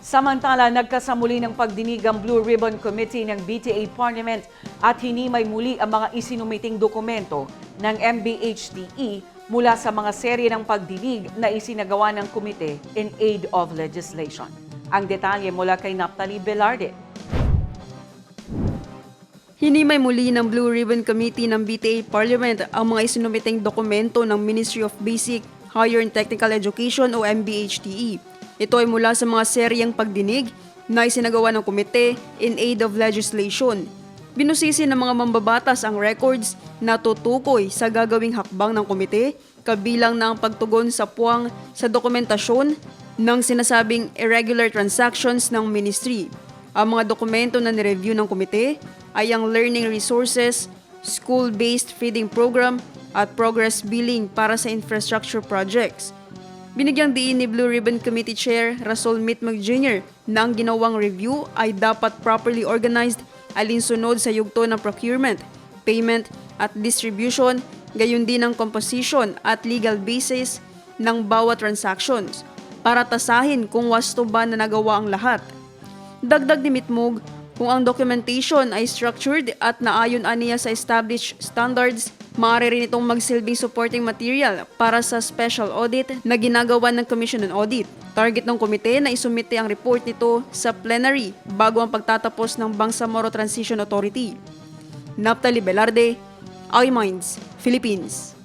Samantala, nagkasamuli ng pagdinig ang Blue Ribbon Committee ng BTA Parliament at hinimay muli ang mga isinumiting dokumento ng MBHTE mula sa mga serye ng pagdinig na isinagawa ng komite in aid of legislation. Ang detalye mula kay Naptali Velarde. Hinimay muli ng Blue Ribbon Committee ng BTA Parliament ang mga isinumiting dokumento ng Ministry of Basic, Higher and Technical Education o MBHTE. Ito ay mula sa mga seryeng pagdinig na isinagawa ng komite in aid of legislation. Binusisi ng mga mambabatas ang records na tutukoy sa gagawing hakbang ng komite kabilang na ang pagtugon sa puwang sa dokumentasyon ng sinasabing irregular transactions ng ministry. Ang mga dokumento na nireview ng komite ay ang learning resources, school-based feeding program at progress billing para sa infrastructure projects. Binigyang diin ni Blue Ribbon Committee Chair Rasol Mitmag Jr. na ang ginawang review ay dapat properly organized alinsunod sa yugto ng procurement, payment at distribution, gayon din ang composition at legal basis ng bawat transactions para tasahin kung wasto ba na nagawa ang lahat. Dagdag ni Mitmug, kung ang documentation ay structured at naayon aniya sa established standards, maaari rin itong magsilbing supporting material para sa special audit na ginagawa ng Commission on Audit. Target ng komite na isumite ang report nito sa plenary bago ang pagtatapos ng Bangsamoro Transition Authority. Naptali Velarde, iMinds, Philippines.